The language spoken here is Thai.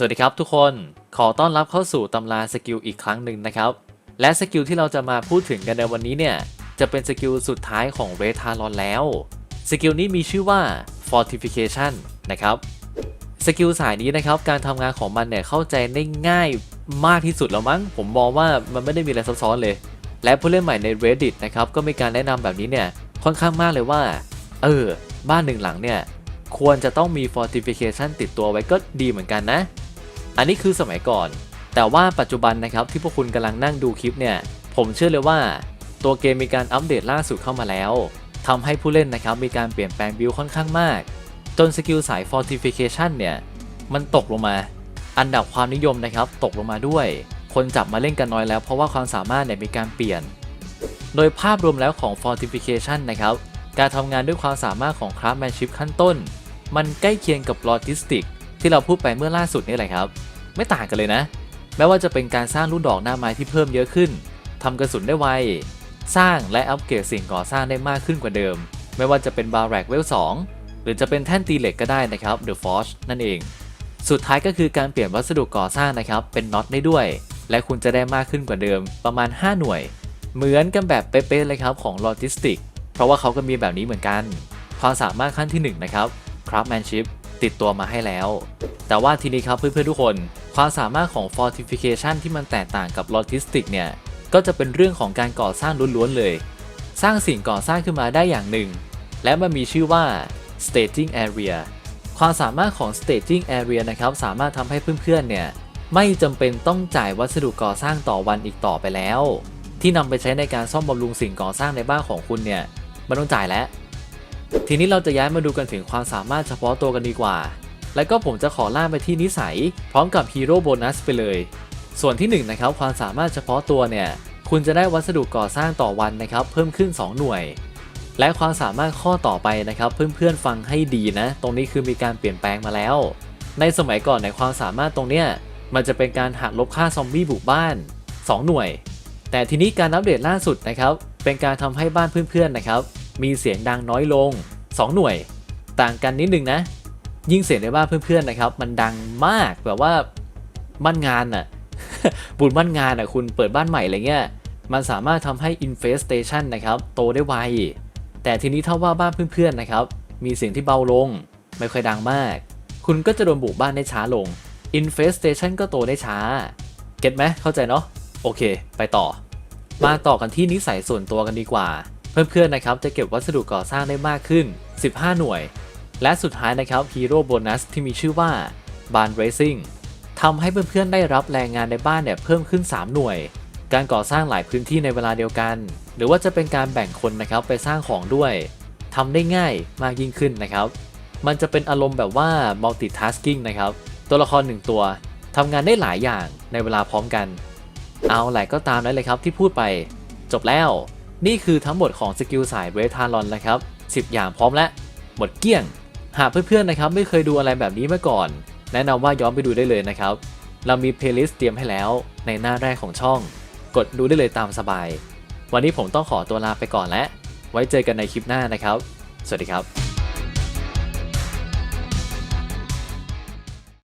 สวัสดีครับทุกคนขอต้อนรับเข้าสู่ตำราสกิลอีกครั้งหนึ่งนะครับ และสกิลที่เราจะมาพูดถึงกันในวันนี้เนี่ย จะเป็นสกิลสุดท้ายของเวทารอนแล้ว สกิลนี้มีชื่อว่า fortification นะครับ สกิลสายนี้นะครับ การทำงานของมันเนี่ยเข้าใจได้ง่ายมากที่สุดแล้วมั้ง ผมมองว่ามันไม่ได้มีอะไรซับซ้อนเลย และผู้เล่นใหม่ใน Reddit นะครับก็มีการแนะนำแบบนี้เนี่ยค่อนข้างมากเลยว่า เออ บ้านหนึ่งหลังเนี่ยควรจะต้องมี fortification ติดตัวไว้ก็ดีเหมือนกันนะ อันนี้คือสมัยก่อน แต่ว่าปัจจุบันนะครับที่พวกคุณกำลังนั่งดูคลิปเนี่ย ผมเชื่อเลยว่า ตัวเกมมีการอัปเดตล่าสุดเข้ามาแล้วทำให้ผู้เล่นนะครับมีการเปลี่ยนแปลงบิลค่อนข้างมาก จนสกิลสาย fortification เนี่ย มันตกลงมา อันดับความนิยมนะครับตกลงมาด้วย คนจับมาเล่นกันน้อยแล้ว เพราะว่าความสามารถเนี่ยมีการเปลี่ยน โดยภาพรวมแล้วของ fortification นะครับการทำงานด้วยความสามารถของ craftsmanship ขั้นต้น มันใกล้เคียงกับ logistic ที่เราพูดไปเมื่อล่าสุดนี่แหละครับ ไม่ต่างกันเลยนะ แม้ว่าจะเป็นการสร้างลูกดอกหน้าไม้ที่เพิ่มเยอะขึ้นทำกระสุนได้ไว สร้างและอัปเกรดสิ่งก่อสร้างได้มากขึ้นกว่าเดิม ไม่ว่าจะเป็นบาร์แรกเวล2หรือจะเป็นแท่นตีเหล็กก็ได้นะครับ The Forge นั่นเอง สุดท้ายก็คือการเปลี่ยนวัสดุก่อสร้างนะครับเป็นน็อตได้ด้วย และคุณจะได้มากขึ้นกว่าเดิมประมาณ 5 หน่วย เหมือนกันแบบเป๊ะๆเลยครับของ Logistic เพราะว่าเขาก็มีแบบนี้เหมือนกัน ความสามารถขั้นที่1นะครับ Craftsmanship ติดตัวมาให้แล้ว แต่ว่าทีนี้ครับเพื่อนๆทุกคน ความสามารถของ Fortification ที่มันแตกต่างกับ Logistic เนี่ย ก็จะเป็นเรื่องของการก่อสร้างล้วนๆเลย สร้างสิ่งก่อสร้างขึ้นมาได้อย่างหนึ่ง และมันมีชื่อว่า staging area ความสามารถของ staging area นะครับ สามารถทำให้เพื่อนๆ เนี่ย ไม่จำเป็นต้องจ่ายวัสดุก่อสร้างต่อวันอีกต่อไปแล้ว ที่นำไปใช้ในการซ่อมบำรุงสิ่งก่อสร้างในบ้านของคุณเนี่ยไม่ต้องจ่ายแล้ว ทีนี้เราจะย้ายมาดูกันถึงความสามารถเฉพาะตัวกันดีกว่า แล้วก็ผมจะขอล่ากไปที่นิสัย พร้อมกับฮีโร่โบนัสไปเลย ส่วนที่1นงนะครับความสามารถเฉพาะตัวเนี่ย คุณจะได้วัสดุก่อสร้างต่อวันนะครับ เพิ่มขึ้น 2 หน่วย และความสามารถข้อต่อไปนะครับ เพื่อนๆฟังให้ดีนะ ตรงนี้คือมีการเปลี่ยนแปลงมาแล้ว ในสมัยก่อนในความสามารถตรงเนี้ยมันจะเป็นการหักลบค่าซอมบี้บุกบ้าน 2 หน่วย แต่ทีนี้การอัปเดตล่าสุดนะครับ เป็นการทำให้บ้านเพื่อนๆนะครับ มีเสียงดังน้อยลง 2 หน่วย ต่างกันนิดนึงนะ ยิ่งเสียงในบ้านเพื่อนๆนะครับ มันดังมากแบบว่าบ้านงานน่ะบุญบ้านงานอะคุณเปิดบ้านใหม่อะไรเงี้ยมันสามารถทำให้ infestation นะครับโตได้ไว แต่ทีนี้ถ้าว่าบ้านเพื่อนๆนะครับ มีเสียงที่เบาลง ไม่ค่อยดังมาก คุณก็จะโดนบุกบ้านได้ช้าลง infestation ก็โตได้ช้า เก็ตไหมเข้าใจเนาะโอเค ไปต่อ มาต่อกันที่นิสัยส่วนตัวกันดีกว่า เพื่อนๆนะครับจะเก็บวัสดุก่อสร้างได้มากขึ้น 15 หน่วย และสุดท้ายนะครับฮีโร่โบนัสที่มีชื่อว่าบานเรซิ่งทำให้เพื่อนๆได้รับแรงงานในบ้านเนี่ยเพิ่มขึ้น 3 หน่วย การก่อสร้างหลายพื้นที่ในเวลาเดียวกัน หรือว่าจะเป็นการแบ่งคนนะครับไปสร้างของด้วยทำได้ง่ายมากยิ่งขึ้นนะครับ มันจะเป็นอารมณ์แบบว่า multitasking นะครับ ตัวละครหนึ่งตัวทำงานได้หลายอย่างในเวลาพร้อมกัน เอาแหละก็ตามนั้นเลยครับที่พูดไป จบแล้ว นี่คือทั้งหมดของสกิลสายเวทารอนนะครับ 10 อย่างพร้อมแล้วหมดเกลี้ยง หากเพื่อนๆนะครับไม่เคยดูอะไรแบบนี้มาก่อน แนะนำว่าย้อนไปดูได้เลยนะครับ เรามีเพลย์ลิสต์เตรียมให้แล้วในหน้าแรกของช่อง กดดูได้เลยตามสบาย วันนี้ผมต้องขอตัวลาไปก่อนและ ไว้เจอกันในคลิปหน้านะครับ สวัสดีครับ